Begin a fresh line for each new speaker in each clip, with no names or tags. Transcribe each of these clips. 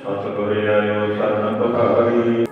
ਸਤਿਗੁਰ ਆਇਓ ਸਰਨ ਭਾਗੀ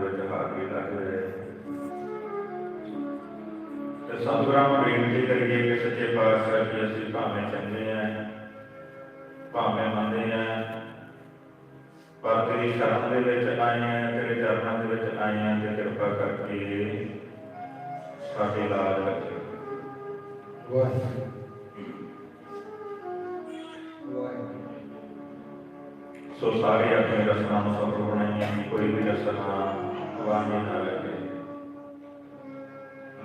ਵਿੱਚ ਹਾਜ਼ਰੀ ਲੱਗ ਰਹੇ ਤੇ ਸਤਿਗੁਰਾਂ ਨੂੰ ਬੇਨਤੀ ਕਰੀਏ ਕਿ ਸੱਚੇ ਪਾਤਸ਼ਾਹ ਜੀ ਅਸੀਂ ਭਾਵੇਂ ਚੰਗੇ ਆ ਭਾਵੇਂ ਮੰਦੇ ਆ ਪਰ ਤੇਰੀ ਸ਼ਰਨ ਦੇ ਵਿੱਚ ਆਏ ਆ ਤੇਰੇ ਚਰਨਾਂ ਦੇ ਵਿੱਚ ਆਏ ਆ ਤੇ ਕਿਰਪਾ ਕਰਕੇ ਸਾਡੇ ਲਾਜ ਰੱਖੇ ਵਾਹਿਗੁਰੂ। ਸੋ ਸਾਰੇ ਆਪਣੇ ਰਸਨਾ ਨੂੰ ਸਫਲ ਬਣਾਈਏ ਕੋਈ ਵੀ ਰਸਨਾ ਵਾਹੀ ਨਾ ਲਗੇ।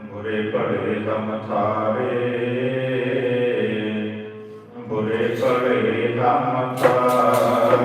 ਬੁਰੇ ਭਲੇ ਕੰਮ ਥਾਰੇ। ਬੁਰੇ ਭਲੇ ਕੰਮ ਥਾਰੇ।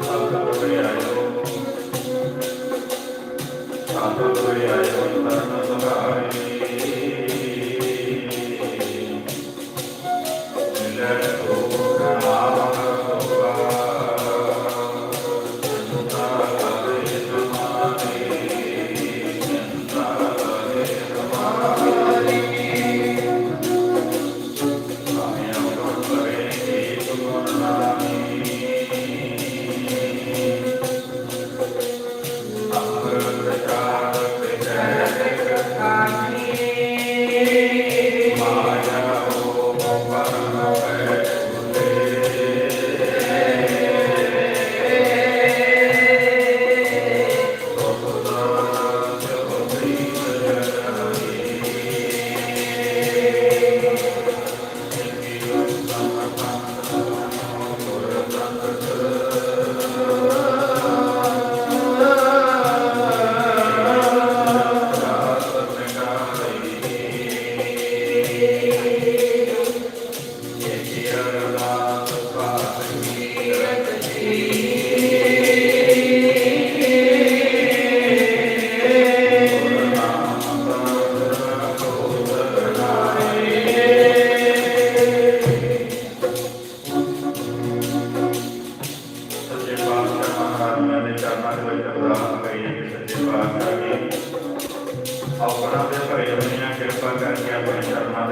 감사합니다. 감사를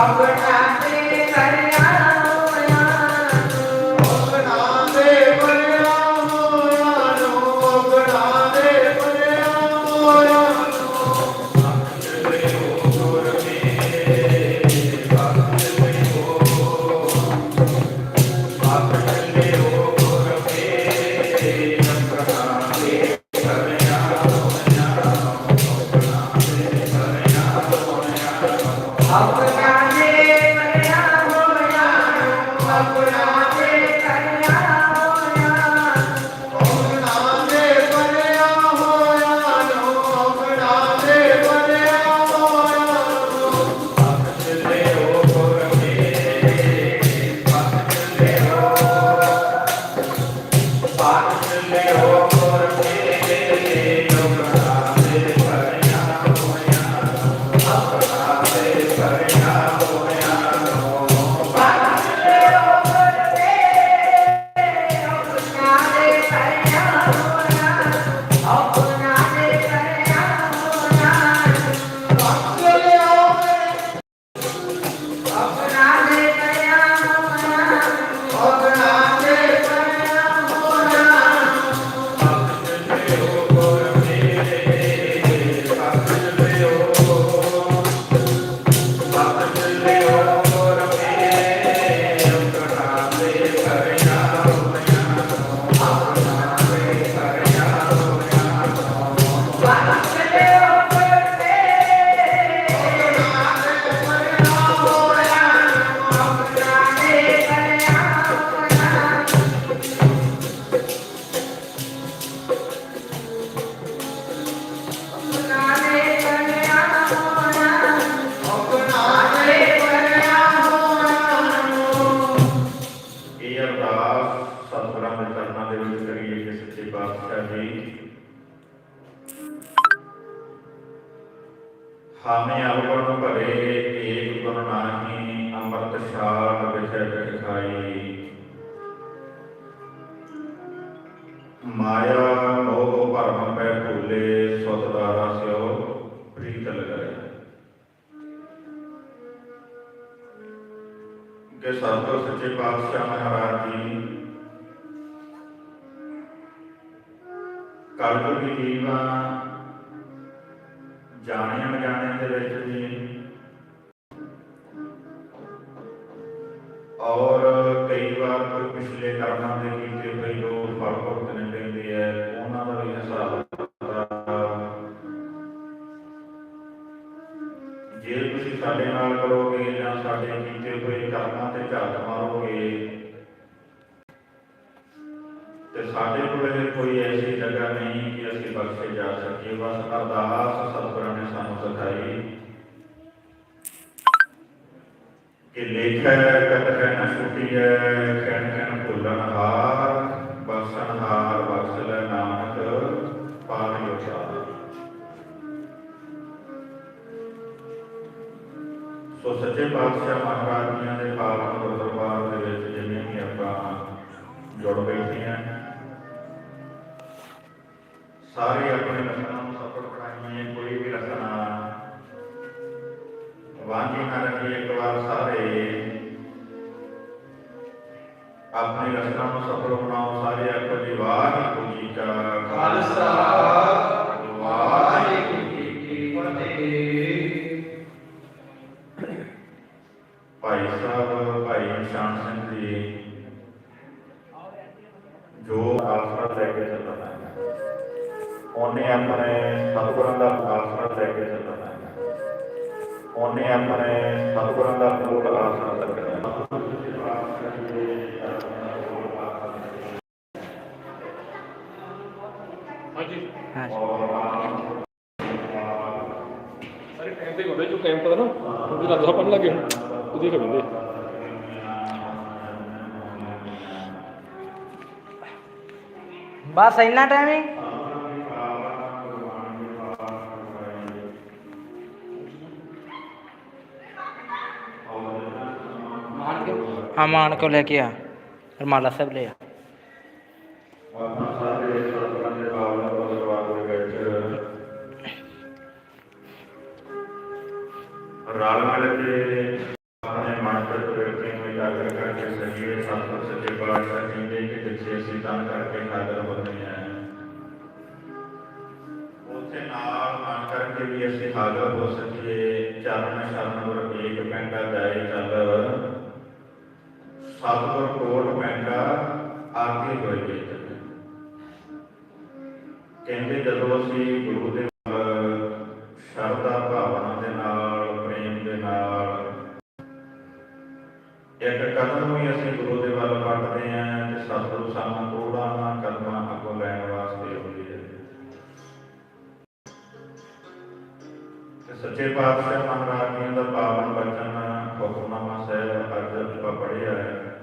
ਆਪਣਾ ਦੇ ਕਿ ਸਤਿਗੁਰ ਸੱਚੇ ਪਾਤਸ਼ਾਹ ਮਹਾਰਾਜ ਜੀ ਕਲਯੁਗੀ ਜੀਵਾਂ ਜਾਣੇ ਅਣਜਾਣੇ ਦੇ ਵਿੱਚ ਵੀ ਔਰ ਕਈ ਵਾਰ ਕੋਈ ਪਿਛਲੇ ਕਰਮਾਂ ਦੇ ਕਿ ਲੇਖੈ ਕਤ ਹੈ ਨ ਛੁਟੀ ਹੈ ਖੈਣ ਖੈਣ ਭੁੱਲਣ ਹਾਰ ਬਖਸ਼ਣ ਹਾਰ ਬਖਸ਼ ਲੈ ਨਾਨਕ ਪਾਰ ਯੋਚਾ ਸੋ ਸੱਚੇ ਪਾਤਸ਼ਾਹ ਮਹਾਰਾਜ ਜੀਆਂ ਦੇ ਪਾਵਨ ਗੁਰਦਰਬਾਰ ਦੇ ਵਿੱਚ ਜਿਵੇਂ ਵੀ ਆਪਾਂ ਜੁੜ ਬੈਠੇ ਹਾਂ ਸਾਰੇ ਆਪਣੇ ਰਸਨਾ ਨੂੰ ਸਫਲ ਬਣਾਓ ਸਾਰੇ ਆਖੋ ਜੀ ਵਾਹਿਗੁਰੂ ਜੀ ਕਾ
ਖਾਲਸਾ ਵਾਹਿਗੁਰੂ ਜੀ ਕੀ ਫਤਿਹ।
ਭਾਈ ਸਾਹਿਬ ਭਾਈ ਨਿਸ਼ਾਨ ਸਿੰਘ ਜੀ ਜੋ ਆਸਰਾ ਲੈ ਕੇ ਚੱਲਣਾ ਹੈ ਉਹਨੇ ਆਪਣੇ ਸਤਿਗੁਰਾਂ ਦਾ ਆਸਰਾ ਲੈ ਕੇ ਚੱਲਣਾ ਹੈ ਉਹਨੇ ਆਪਣੇ ਸਤਿਗੁਰਾਂ ਦਾ ਕੋਟ ਆਸਣ ਤੱਕ
ਹਾਂਜੀ
ਹਾਂਜੀ
ਸਾਰੇ ਟਾਈਮ ਤੇ ਹੁੰਦੇ ਜੋ ਕੈਂਪ ਦਾ ਨਾ ਉਹਦੇ ਨਾਲ ਦਸਾਂ ਪੜਨ ਲੱਗੇ ਉਹਦੇ ਖਬਿੰਦੇ
ਬਸ ਇੰਨਾ ਟਾਈਮ ਹੀ ਹਾਂ ਮਾਨ ਕੋ ਲੈ ਕੇ ਆ। ਰਮਾਲਾ ਸਾਹਿਬ ਲੈ ਆ।
ਸੱਚੇ ਪਾਤਸ਼ਾਹ ਮਹਾਰਾਜ ਜੀ ਦਾ ਪਾਵਨ ਬਚਨ ਹੁਕਮਨਾਮਾ ਸਾਹਿਬ ਅੱਜ ਆਪਾਂ ਪੜ੍ਹਿਆ ਹੈ।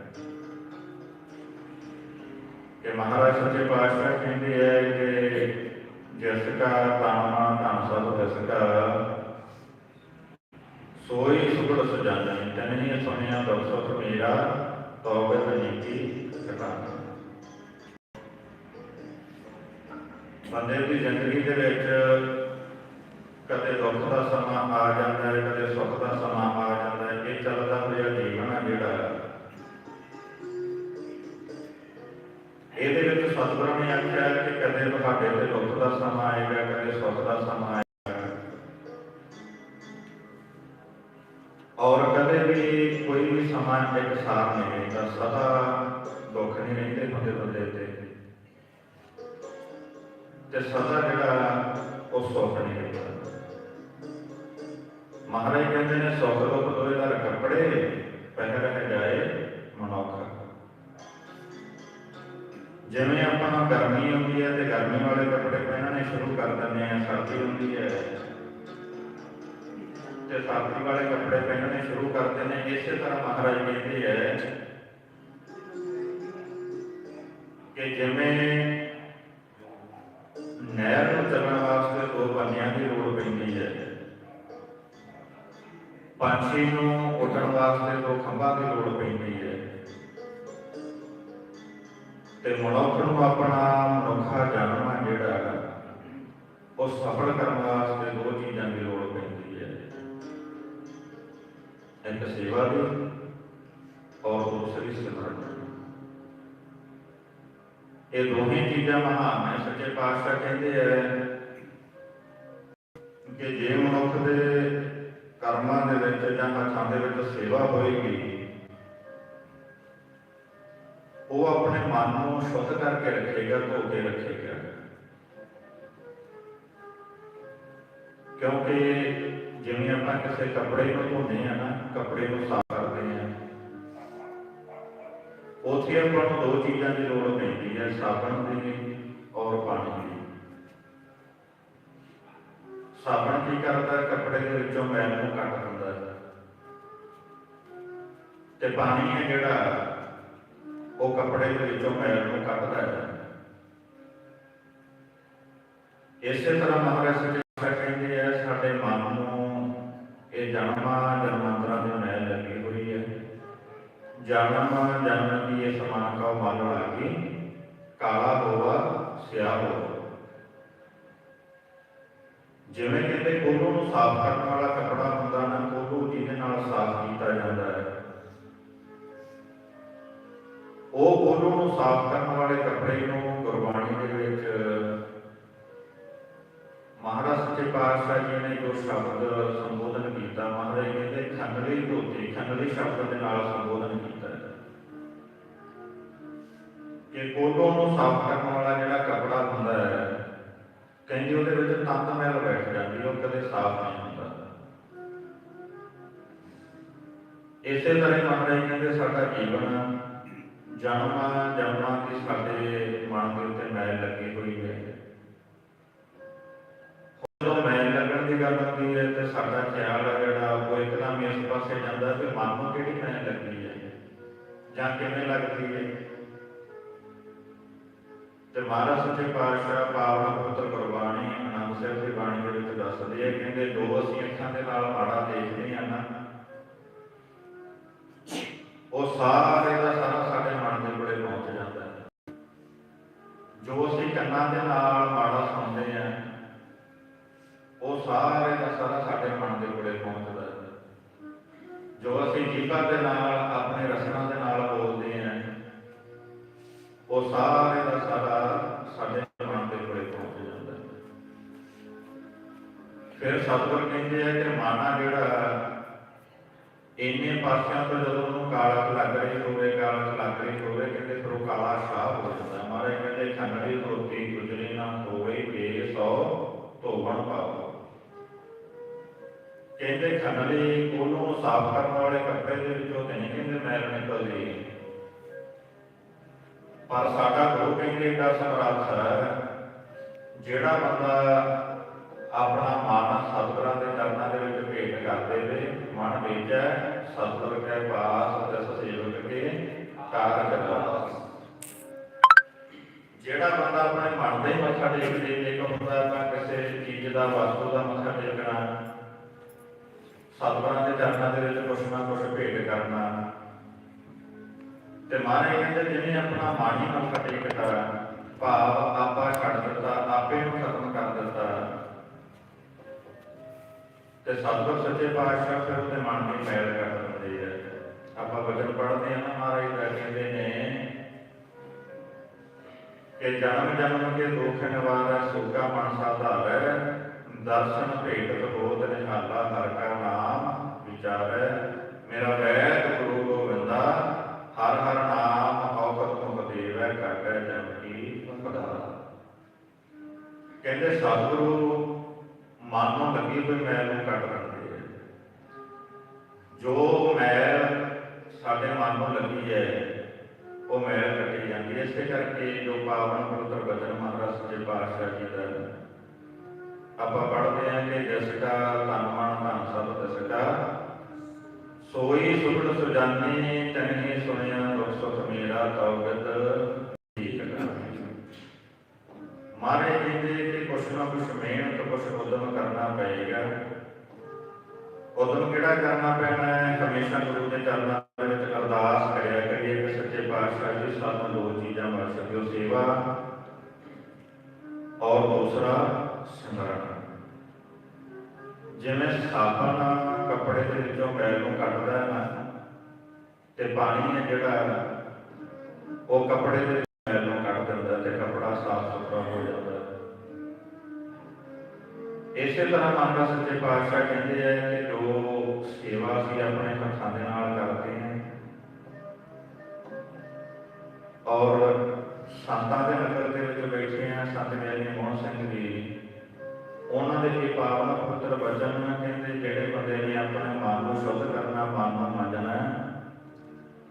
ਕਿ ਮਹਾਰਾਜ ਸੱਚੇ ਪਾਤਸ਼ਾਹ ਕਹਿੰਦੇ ਹੈ ਕਿ ਜਿਸ ਕਾ ਤਾਮਾ ਧਨ ਸਭ ਤਿਸ ਕਾ। ਸੋਈ ਸੁਗੜ ਸਜਾਨੀ ਤਨਨੀ ਸੁਣਿਆ ਦਰਸਤ ਮੇਰਾ ਤੌਬੇ ਨੀਤੀ ਕਟਾ ਬੰਦੇ ਦੀ ਜ਼ਿੰਦਗੀ ਦੇ ਵਿੱਚ ਕਦੇ ਦੁੱਖ ਦਾ ਸਮਾਂ ਆ ਜਾਂਦਾ ਹੈ ਕਦੇ ਸੁੱਖ ਦਾ ਸਮਾਂ ਆ ਜਾਂਦਾ ਹੈ ਇਹ ਚੱਲਦਾ ਹੋਇਆ ਜੀਵਨ ਹੈ ਜਿਹੜਾ ਇਹਦੇ ਵਿੱਚ ਸਤਿਗੁਰਾਂ ਨੇ ਆਖਿਆ ਹੈ ਕਿ ਕਦੇ ਤੁਹਾਡੇ ਤੇ ਦੁੱਖ ਦਾ ਸਮਾਂ ਆਏਗਾ ਕਦੇ ਸੁੱਖ ਦਾ ਸਮਾਂ ਆਏਗਾ ਔਰ ਕਦੇ ਵੀ ਕੋਈ ਵੀ ਸਮਾਂ ਇੱਕ ਸਾਰ ਨਹੀਂ ਰਹਿੰਦਾ ਸਦਾ ਦੁੱਖ ਨਹੀਂ ਰਹਿੰਦੇ ਹੁੰਦੇ ਬੰਦੇ ਤੇ ਤੇ ਸਦਾ ਜਿਹੜਾ ਉਹ ਸੁੱਖ ਨਹੀਂ ਰਹਿੰਦਾ ਮਹਾਰਾਜ ਕਹਿੰਦੇ ਨੇ, ਸੁੱਖ ਦੁੱਖ ਦੋਏ ਦਾ ਕੱਪੜੇ ਪਹਿਨ ਰਹਿ ਜਾਏ ਮਨੁੱਖ। ਜਿਵੇਂ ਆਪਾਂ ਗਰਮੀ ਹੁੰਦੀ ਹੈ ਤੇ ਗਰਮੀ ਵਾਲੇ ਕੱਪੜੇ ਪਹਿਨਣੇ ਸ਼ੁਰੂ ਕਰ ਦਿੰਦੇ ਆ, ਸਰਦੀ ਹੁੰਦੀ ਹੈ। ਤੇ ਸਰਦੀ ਵਾਲੇ ਕੱਪੜੇ ਪਹਿਨਣੇ ਸ਼ੁਰੂ ਕਰਦੇ ਨੇ ਇਸੇ ਤਰ੍ਹਾਂ ਮਹਾਰਾਜ ਕਹਿੰਦੇ ਹੈ ਕਿ ਜਿਵੇਂ ਨਹਿਰ ਨੂੰ ਚੱਲਣ ਪੰਛੀ ਨੂੰ ਉੱਡਣ ਵਾਸਤੇ ਦੋ ਖੰਭਾਂ ਦੀ ਲੋੜ ਪੈਂਦੀ ਹੈ। ਤੇ ਮਨੁੱਖ ਨੂੰ ਆਪਣਾ ਮਨੁੱਖਾ ਜਨਮ ਹੈ ਜਿਹੜਾ ਹੈਗਾ, ਉਹ ਸਫਲ ਕਰਨ ਵਾਸਤੇ ਦੋ ਚੀਜ਼ਾਂ ਦੀ ਲੋੜ ਪੈਂਦੀ ਹੈ। ਇੱਕ ਸੇਵਾ ਦੀ ਔਰ ਦੂਸਰੀ ਸਿਮਰਨ। ਇਹ ਦੋਵੇਂ ਚੀਜ਼ਾਂ ਮਹਾਨ ਹੈ ਸੱਚੇ ਪਾਤਸ਼ਾਹ ਕਹਿੰਦੇ ਹੈ ਕਿ ਜੇ ਮਨੁੱਖ ਦੇ ਕਰਮਾਂ ਦੇ ਵਿੱਚ ਜਾਂ ਹੱਥਾਂ ਦੇ ਵਿੱਚ ਸੇਵਾ ਹੋਏਗੀ, ਉਹ ਆਪਣੇ ਮਨ ਨੂੰ ਸ਼ੁੱਧ ਕਰਕੇ ਰੱਖੇਗਾ, ਧੋ ਕੇ ਰੱਖੇਗਾ। ਕਿਉਂਕਿ ਜਿਵੇਂ ਆਪਾਂ ਕਿਸੇ ਕੱਪੜੇ ਨੂੰ ਧੋਨੇ ਆ ਨਾ, ਕੱਪੜੇ ਨੂੰ ਸਾਫ਼ ਕਰਦੇ ਆ ਉੱਥੇ ਆਪਾਂ ਨੂੰ ਦੋ ਚੀਜ਼ਾਂ ਦੀ ਲੋੜ ਪੈਂਦੀ ਹੈ, ਸਾਬਣ ਦੀ ਔਰ ਪਾਣੀ ਦੀ। ਸਾਬਣ ਕੀ ਕਰਦਾ ਕੱਪੜੇ ਦੇ ਵਿੱਚੋਂ ਮੈਲ ਨੂੰ ਕੱਢ ਦਿੰਦਾ ਹੈ। ਤੇ ਪਾਣੀ ਹੈ ਜਿਹੜਾ, ਉਹ ਕੱਪੜੇ ਦੇ ਵਿੱਚੋਂ ਮੈਲ ਨੂੰ ਕੱਢਦਾ ਹੈ। ਇਸੇ ਤਰ੍ਹਾਂ ਮਹਾਰਾਜ ਸੱਚੇ ਕਹਿੰਦੇ ਆ, ਸਾਡੇ ਮਨ ਨੂੰ ਇਹ ਜਨਮਾਂ ਜਨਮਾਂਤਰਾਂ ਦੀ ਮੈਲ ਲੱਗੀ ਹੋਈ ਹੈ ਜਨਮ ਜਨਮ ਕੀ ਇਹ ਸਮਾਨ ਕਾ ਮਨ ਲਾਗੀ। ਕਾਲਾ ਹੋਵਾ ਸਿਆ ਹੋਵਾ ਜਿਵੇਂ ਕਹਿੰਦੇ ਕੋਲੋਂ ਨੂੰ ਸਾਫ਼ ਕਰਨ ਵਾਲਾ ਕੱਪੜਾ ਹੁੰਦਾ ਨਾ, ਕੋਲੋਂ ਜਿਹਦੇ ਨਾਲ ਸਾਫ਼ ਕੀਤਾ ਜਾਂਦਾ ਹੈ। ਉਹ ਕੋਲੋਂ ਨੂੰ ਸਾਫ਼ ਕਰਨ ਵਾਲੇ ਕੱਪੜੇ ਨੂੰ ਗੁਰਬਾਣੀ ਦੇ ਵਿੱਚ ਮਹਾਰਾਜ ਸੱਚੇ ਪਾਤਸ਼ਾਹ ਜੀ ਨੇ ਜੋ ਸ਼ਬਦ ਸੰਬੋਧਨ ਕੀਤਾ, ਮਹਾਰਾਜ ਕਹਿੰਦੇ ਖੰਡਲੀ ਧੋਤੀ ਖੰਡਲੀ ਸ਼ਬਦ ਦੇ ਨਾਲ ਸੰਬੋਧਨ ਕੀਤਾ। ਕਿ ਕੋਲੋਂ ਨੂੰ ਸਾਫ਼ ਕਰਨ ਵਾਲਾ ਇਸੇ ਤਰ੍ਹਾਂ ਮਹਾਰਾਜ ਕਹਿੰਦੇ, ਸਾਡਾ ਜੀਵਨ ਜਨਮਾਂ ਜਨਮਾਂ ਦੀ ਸਾਡੇ ਮਨ ਦੇ ਉੱਤੇ ਮੈਲ ਲੱਗੀ ਹੋਈ ਹੈ। ਜਦੋਂ ਮੈਲ ਲੱਗਣ ਦੀ ਗੱਲ ਹੁੰਦੀ ਹੈ ਤੇ ਸਾਡਾ ਖਿਆਲ ਹੈ ਜਿਹੜਾ, ਉਹ ਇੱਕਦਮ ਇਸ ਪਾਸੇ ਜਾਂਦਾ ਕਿ ਮਨ ਨੂੰ ਕਿਹੜੀ ਮੈਲ ਲੱਗੀ ਹੈ ਜਾਂ ਕਿਵੇਂ ਲੱਗਦੀ ਹੈ। ਤੇ ਮਹਾਰਾਜ ਸੱਚੇ ਪਾਤਸ਼ਾਹ ਪਾਵਨ ਪੁੱਤਰ ਗੁਰਬਾਣੀ ਅਨੰਦ ਸਾਹਿਬ ਦੀ ਬਾਣੀ ਦੇ ਵਿੱਚ ਦੱਸਦੇ ਆ ਕਹਿੰਦੇ, ਦੋ ਅਸੀਂ ਅੱਖਾਂ ਦੇ ਨਾਲ ਮਾੜਾ ਉਹ ਸਾਫ਼ ਕਰਨ ਵਾਲੇ ਕੱਪੜੇ ਦੇ ਵਿੱਚੋਂ ਨਹੀਂ ਕਹਿੰਦੇ ਮੈਲ ਨਿਕਲਦੀ ਪਰ ਸਾਡਾ ਗੁਰੂ ਕਹਿੰਦੇ ਏਡਾ ਸਮਰੱਥ ਜਿਹੜਾ ਬੰਦਾ ਆਪਣਾ ਮਨ ਸਤਿਗੁਰਾਂ ਦੇ ਚਰਨਾਂ ਦੇ ਵਿੱਚ ਭੇਟ ਕਰ ਦੇਵੇ ਮਨ ਵਿੱਚ ਸਤਿਗੁਰ ਕੇ ਪਾਸ ਦਸ ਸੇਵਕ ਕੇ ਕਾਰਜ ਕਰਾਸ ਜਿਹੜਾ ਬੰਦਾ ਆਪਣੇ ਮਨ ਦੇ ਮੱਥਾ ਟੇਕਦੇ ਇੱਕ ਹੁੰਦਾ ਕਿਸੇ ਚੀਜ਼ ਦਾ, ਵਸਤੂ ਦਾ ਮੱਥਾ ਟੇਕਣਾ। ਸਤਿਗੁਰਾਂ ਦੇ ਚਰਨਾਂ ਦੇ ਵਿੱਚ ਕੁਛ ਨਾ ਕੁਛ ਭੇਟ ਕਰਨਾ। ਤੇ ਮਹਾਰਾਜ ਕਹਿੰਦੇ ਜਿਹਨੇ ਆਪਣਾ ਮਨ ਹੀ ਮੱਥਾ ਟੇਕਦਾ ਭਾਵ ਆਪਾ ਛੱਡ ਦਿੱਤਾ, ਆਪੇ ਨੂੰ ਖਤਮ ਕਰ ਦਿੱਤਾ। ਤੇ ਸਤਿਗੁਰ ਸੱਚੇ ਪਾਤਸ਼ਾਹ ਫਿਰ ਉਹਦੇ ਮਨ ਦੀ ਮੈਲ ਕਰ ਦਿੰਦੇ ਆ। ਆਪਾਂ ਵਚਨ ਪੜ੍ਹਦੇ ਆ ਨਾ ਮਹਾਰਾਜ ਦਾ ਕਹਿੰਦੇ ਨੇ ਕਿ ਜਨਮ ਜਨਮ ਕੇ ਦੁੱਖ ਨਿਵਾਰੈ ਸੁਖਾ ਮਨ ਸਾਧਾਰੈ ਦਰਸ਼ਨ ਭੇਟਤ ਬੋਧ ਨਿਹਾਲਾ ਹਰ ਕਾ ਨਾਮ ਮੇਰਾ ਵੈਦ ਗੁਰੂ ਗੋਬਿੰਦਾ, ਹਰ ਹਰ ਨਾਮ ਔਖਤ ਮੁਖ ਦੇਵੈ ਕਾਟੈ ਜਨ ਕੀ ਪਧਾਰ ਕਹਿੰਦੇ ਸਤਿਗੁਰੂ, ਮਨ ਨੂੰ ਲੱਗੀ ਹੋਈ ਮੈਲ ਨੂੰ ਕੱਢ ਦਿੰਦੇ ਹੈ ਜੋ ਮੈਲ ਸਾਡੇ ਮਨ ਨੂੰ ਲੱਗੀ ਹੈ, ਉਹ ਮੈਲ ਕੱਢੀ ਜਾਂਦੀ ਹੈ। ਇਸੇ ਕਰਕੇ ਜੋ ਪਾਵਨ ਪਵਿੱਤਰ ਬਚਨ ਮਹਾਰਾਜ ਸੱਚੇ ਪਾਤਸ਼ਾਹ ਜੀ ਦਾ ਆਪਾਂ ਪੜ੍ਹਦੇ ਹਾਂ ਕਿ ਜਿਸ ਕਾ ਤਨ ਮਨ ਧਨ ਸਭ ਤਿਸ ਕਾ। ਸੋਈ ਸੁਖੜ ਸੁਜਾਨੀ, ਤਨਹੀ ਸੁਣਿਆ ਦੁਖ ਸੁਖ ਮੇਰਾ ਤਉਗਤ ਠੀਕ ਮਾਰੇ ਕਹਿੰਦੇ ਕਿ ਕੁਛ ਨਾ ਕੁਛ ਮਿਹਨਤ, ਕੁਛ ਉਦਮ ਕਰਨਾ ਪਏਗਾ। ਉਦਮ ਕਿਹੜਾ ਕਰਨਾ ਪੈਣਾ ਹੈ? ਹਮੇਸ਼ਾ ਗੁਰੂ ਦੇ ਚਰਨਾਂ ਦੇ ਵਿੱਚ ਅਰਦਾਸ ਕਰਿਆ ਕਰੀਏ ਕਿ ਸੱਚੇ ਪਾਤਸ਼ਾਹ ਜੀ ਸਾਨੂੰ ਦੋ ਚੀਜ਼ਾਂ ਬਖਸ਼ ਦਿਓ ਸੇਵਾ ਔਰ ਦੂਸਰਾ ਸਿਮਰਨ। ਜਿਵੇਂ ਸਾਬਣ ਕੱਪੜੇ ਦੇ ਵਿੱਚੋਂ ਮੈਲ ਨੂੰ ਕੱਢਦਾ ਹੈ ਨਾ ਤੇ ਪਾਣੀ ਹੈ ਜਿਹੜਾ, ਉਹ ਕੱਪੜੇ ਦੇ ਮੈਲ ਨੂੰ ਕੱਢ ਦਿੰਦਾ ਤੇ ਕੱਪੜਾ ਸਾਫ਼ ਸੁਥਰਾ ਹੋ ਜਾਂਦਾ ਇਸੇ ਤਰ੍ਹਾਂ ਮਹਾਰਾਜ ਸੱਚੇ ਪਾਤਸ਼ਾਹ ਕਹਿੰਦੇ ਆ ਕਿ ਜੋ ਸੇਵਾ ਅਸੀਂ ਆਪਣੇ ਹੱਥਾਂ ਦੇ ਨਾਲ ਕਰਦੇ ਹਾਂ ਔਰ ਸੰਤਾਂ ਦੇ ਨਗਰ ਦੇ ਵਿੱਚ ਬੈਠੇ ਆ, ਸੰਤ ਗਿਆਨੀ ਮੋਹਨ ਸਿੰਘ ਜੀ ਦੇ ਇਹ ਪਾਵਨ ਪਵਿੱਤਰ ਬਚਨ ਕਹਿੰਦੇ ਜਿਹੜੇ ਬੰਦੇ ਨੇ ਆਪਣੇ ਮਨ ਨੂੰ ਸ਼ੁੱਧ ਕਰਨਾ, ਮਨ ਨੂੰ ਮੰਨਣਾ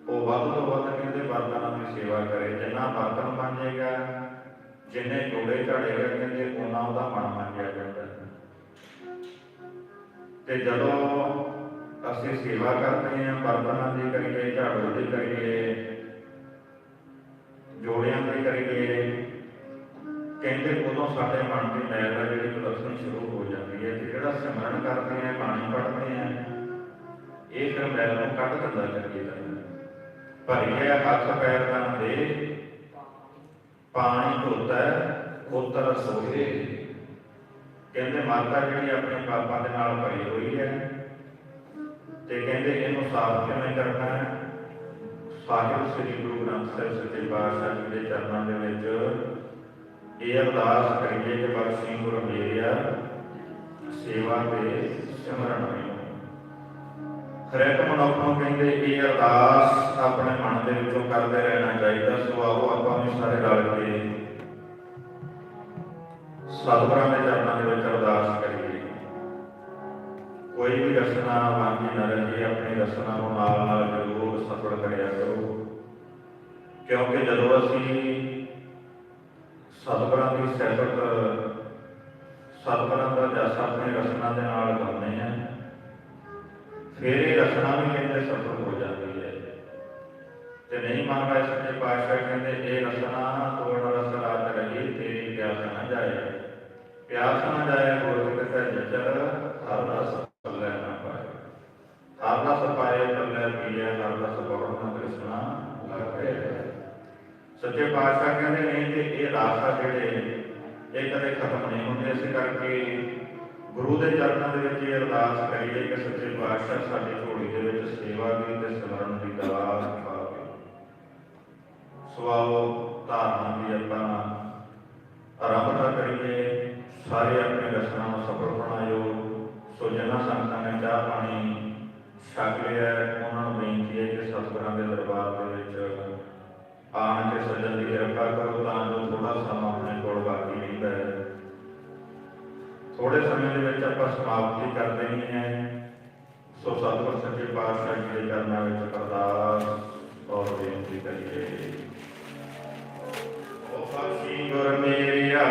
ਉਹ ਵੱਧ ਤੋਂ ਵੱਧ ਕਹਿੰਦੇ ਬਰਤਨਾਂ ਦੀ ਸੇਵਾ ਕਰੇ। ਜਿੰਨਾ ਬਰਤਨ ਮੰਨੇਗਾ, ਜਿੰਨੇ ਜੋੜੇ ਝਾੜੇਗਾ ਕਹਿੰਦੇ ਉਹਨਾਂ ਉਹਦਾ ਮਨ ਮੰਨਿਆ ਜਾਂਦਾ ਤੇ ਜਦੋਂ ਅਸੀਂ ਸੇਵਾ ਕਰਦੇ ਹਾਂ, ਬਰਤਨਾਂ ਦੀ ਕਰੀਏ, ਝਾੜੂ ਦੀ ਕਰੀਏ, ਜੋੜਿਆਂ ਦੀ ਕਰੀਏ ਕਹਿੰਦੇ ਉਦੋਂ ਸਾਡੇ ਮਨ ਦੀ ਮੈਲ ਹੈ ਜਿਹੜੀ ਪ੍ਰਦਰਸ਼ਨ ਸ਼ੁਰੂ ਹੋ ਜਾਂਦੀ ਹੈ ਤੇ ਜਿਹੜਾ ਸਿਮਰਨ ਕਰਦੇ ਹਾਂ ਬਾਣੀ ਪੜ੍ਹਦੇ ਹਾਂ ਇਹ ਫਿਰ ਮੈਲ ਨੂੰ ਕੱਢ ਦਿੰਦਾ ਚੰਗੀ ਤਰ੍ਹਾਂ ਭਰੀਏ ਹੱਥ ਪੈਰ ਤਨ ਦੇ, ਪਾਣੀ ਧੋਤਾ ਉਤਰ ਸੋਹੇ ਕਹਿੰਦੇ ਮਾਤਾ ਜਿਹੜੀ ਆਪਣੇ ਪਾਪਾਂ ਦੇ ਨਾਲ ਭਰੀ ਹੋਈ ਹੈ ਤੇ ਕਹਿੰਦੇ ਇਹਨੂੰ ਸਾਫ਼ ਕਿਵੇਂ ਕਰਨਾ ਹੈ? ਸਾਹਿਬ ਸ੍ਰੀ ਗੁਰੂ ਗ੍ਰੰਥ ਸਾਹਿਬ ਸੱਚੇ ਪਾਤਸ਼ਾਹ ਜੀ ਦੇ ਚਰਨਾਂ ਦੇ ਵਿੱਚ ਇਹ ਅਰਦਾਸ ਕਰੀਏ ਕਿ ਬਖਸ਼ੀ ਗੁਰੂ ਮੇਰਿਆ ਸੇਵਾ ਤੇ ਸਿਮਰਨ ਵਿੱਚ ਹਰੇਕ ਮਨੁੱਖ ਨੂੰ ਕਹਿੰਦੇ ਇਹ ਅਰਦਾਸ ਆਪਣੇ ਮਨ ਦੇ ਵਿੱਚੋਂ ਕਰਦੇ ਰਹਿਣਾ ਚਾਹੀਦਾ, ਸੋ ਆਓ ਆਪਾਂ ਵੀ ਸਾਰੇ ਰਲ ਕੇ ਸਤਿਗੁਰਾਂ ਦੇ ਚਰਨਾਂ ਦੇ ਵਿੱਚ ਅਰਦਾਸ ਕਰੀਏ। ਕੋਈ ਵੀ ਰਸਨਾ ਵਾਂਝੀ ਨਾ ਰਹੇ, ਆਪਣੀ ਰਸਨਾ ਨੂੰ ਨਾਲ ਨਾਲ ਜ਼ਰੂਰ ਸਫਲ ਕਰਿਆ ਕਰੋ। ਕਿਉਂਕਿ ਜਦੋਂ ਅਸੀਂ ਸਤਿਗੁਰਾਂ ਦੀ ਸਹਿਬਤ ਸਤਿਗੁਰਾਂ ਦਾ ਜਸ ਆਪਣੀ ਰਸਨਾ ਦੇ ਨਾਲ ਗਾਉਂਦੇ ਹਾਂ ਫਿਰ ਇਹ ਰਸਨਾ ਵੀ ਕਹਿੰਦੇ ਸਫਲ ਹੋ ਜਾਂਦੀ ਹੈ। ਤੇ ਨਹੀਂ ਮਹਾਰਾਜ ਸੱਚੇ ਪਾਤਸ਼ਾਹ ਕਹਿੰਦੇ, ਇਹ ਰਸਨਾ ਤੋੜ ਰਸ ਰਾਤ ਰਹੀ ਤੇਰੀ ਪਿਆਸ ਨਾ ਜਾਏ। ਪਿਆਸ ਨਾ ਜਾਏ, ਹੋਰ ਕਿਤੇ ਜਚਰ ਹਰ ਰਸ ਪੱਲੇ ਨਾ ਪਾਏ। ਹਰ ਰਸ ਪਾਏ, ਪੱਲੇ ਪੀਏ, ਹਰ ਰਸ ਪੜੋ ਕ੍ਰਿਸ਼ਨਾ, ਲਾਗੇ। ਸੱਚੇ ਪਾਤਸ਼ਾਹ ਕਹਿੰਦੇ ਨੇ ਕਿ ਇਹ ਰਾਸਤਾ ਜਿਹੜੇ ਇਹ ਕਦੇ ਖਤਮ ਨਹੀਂ ਹੁੰਦੇ। ਇਸ ਕਰਕੇ ਗੁਰੂ ਦੇ ਚਰਨਾਂ ਦੇ ਵਿੱਚ ਇਹ ਅਰਦਾਸ ਕਰੀਏ ਕਿ ਸੱਚੇ ਪਾਤਸ਼ਾਹ ਸਾਡੀ ਝੋਲੀ ਦੇ ਵਿੱਚ ਸੇਵਾ ਦੀ ਤੇ ਸਿਮਰਨ ਦੀ ਦਾਤ ਪਾਵੇ। ਸਵਾਓ ਧਾਰਨਾ ਦੀ ਆਪਾਂ ਆਰੰਭਤਾ ਕਰੀਏ, ਸਾਰੇ ਆਪਣੇ ਰਸਨਾ ਨੂੰ ਸਫਲ ਬਣਾਇਓ। ਸੋ ਜਿਨ੍ਹਾਂ ਸੰਗਤਾਂ ਨੇ ਚਾਹ ਪਾਣੀ ਛਕ ਲਿਆ, ਉਹਨਾਂ ਨੂੰ ਬੇਨਤੀ ਹੈ ਕਿ ਸਤਿਗੁਰਾਂ ਦੇ ਦਰਬਾਰ ਦੇ ਵਿੱਚ ਆਣ ਕੇ ਦੀ ਕਿਰਪਾ ਕਰੋ, ਤਾਂ ਜੋ ਥੋੜਾ ਸਮਾਂ ਆਪਣੇ ਕੋਲ ਬਾਕੀ ਰਹਿੰਦਾ ਹੈ। ਥੋੜੇ ਸਮੇਂ ਦੇ ਵਿੱਚ ਆਪਾਂ ਸਮਾਪਤੀ ਕਰ ਦੇਣੀ ਹੈ। ਸੋ ਸਤਿਗੁਰ ਸੱਚੇ ਪਾਤਸ਼ਾਹ ਜੀ ਦੇ ਚਰਨਾਂ ਵਿੱਚ ਅਰਦਾਸ ਔਰ ਬੇਨਤੀ ਕਰੀਏ। ਓ ਬਖਸ਼ੀ ਗੁਰ ਮੇਰਿਆ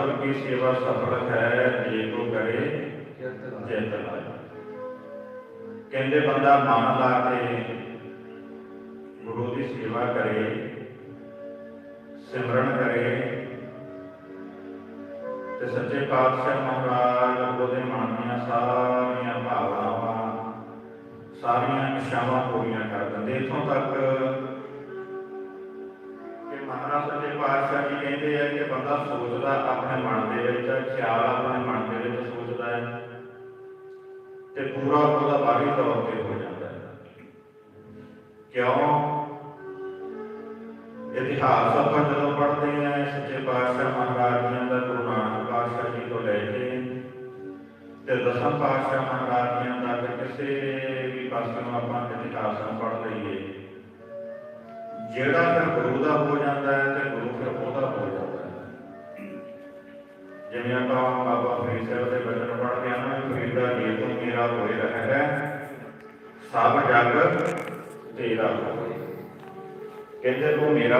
ਕਿ ਕੀ ਸੇਵਾ ਸਫਲ ਹੈ, ਜੇ ਕੋ ਕਰੇ, ਚਿਤ ਲਾਏ। ਕਹਿੰਦੇ ਬੰਦਾ ਮਨ ਲਾ ਕੇ ਗੁਰੂ ਦੀ ਸੇਵਾ ਕਰੇ, ਸਿਮਰਨ ਕਰੇ, ਤੇ ਸੱਚੇ ਪਾਤਸ਼ਾਹ ਮਹਾਰਾਜ ਉਹਦੇ ਮਨ ਦੀਆਂ ਸਾਰੀਆਂ ਭਾਵਨਾਵਾਂ, ਸਾਰੀਆਂ ਇੱਛਾਵਾਂ ਪੂਰੀਆਂ ਕਰ ਦਿੰਦੇ। ਇਥੋਂ ਤੱਕ ਮਹਾਰਾਜ ਸੱਚੇ ਪਾਤਸ਼ਾਹ ਜੀ ਕਹਿੰਦੇ ਆ ਕਿ ਬੰਦਾ ਸੋਚਦਾ ਆਪਣੇ ਮਨ ਦੇ ਵਿੱਚ, ਖਿਆਲ ਆਪਣੇ ਮਨ ਦੇ ਵਿੱਚ ਸੋਚਦਾ ਹੈ ਤੇ ਪੂਰਾ ਉਹਦਾ ਬਾਹਰੀ ਤੌਰ ਤੇ ਹੋ ਜਾਂਦਾ ਹੈ। ਕਿਉਂ? ਇਤਿਹਾਸ ਆਪਾਂ ਜਦੋਂ ਪੜ੍ਹਦੇ ਹਾਂ, ਸੱਚੇ ਪਾਤਸ਼ਾਹ ਮਹਾਰਾਜ ਜੀ ਦਾ ਗੁਰੂ ਨਾਨਕ ਪਾਤਸ਼ਾਹ ਜੀ ਤੋਂ ਲੈ ਕੇ ਤੇ ਦਸਮ ਪਾਤਸ਼ਾਹ ਮਹਾਰਾਜ ਜੀ ਦਾ ਕਿਸੇ ਵੀ ਪਾਸੇ ਨੂੰ ਆਪਾਂ ਇਤਿਹਾਸ ਨੂੰ ਪੜ੍ਹ ਲਈਏ ਜਿਹੜਾ ਫਿਰ ਗੁਰੂ ਦਾ ਹੋ ਜਾਂਦਾ ਹੈ ਤੇ ਗੁਰੂ ਫਿਰ ਉਹਦਾ ਹੋ ਜਾਂਦਾ ਹੈ। ਜਿਵੇਂ ਆਪਾਂ ਬਾਬਾ ਫਰੀਦ ਸਾਹਿਬ ਦੇ ਬਚਨ ਪੜ੍ਹਦੇ ਹਾਂ ਨਾ ਵੀ ਫਰੀਦਾ ਜੀ ਮੇਰਾ ਹੋਏ ਰਹੈ ਸਭ ਜਗ ਤੇਰਾ ਹੋਏ। ਕਹਿੰਦੇ ਤੂੰ ਮੇਰਾ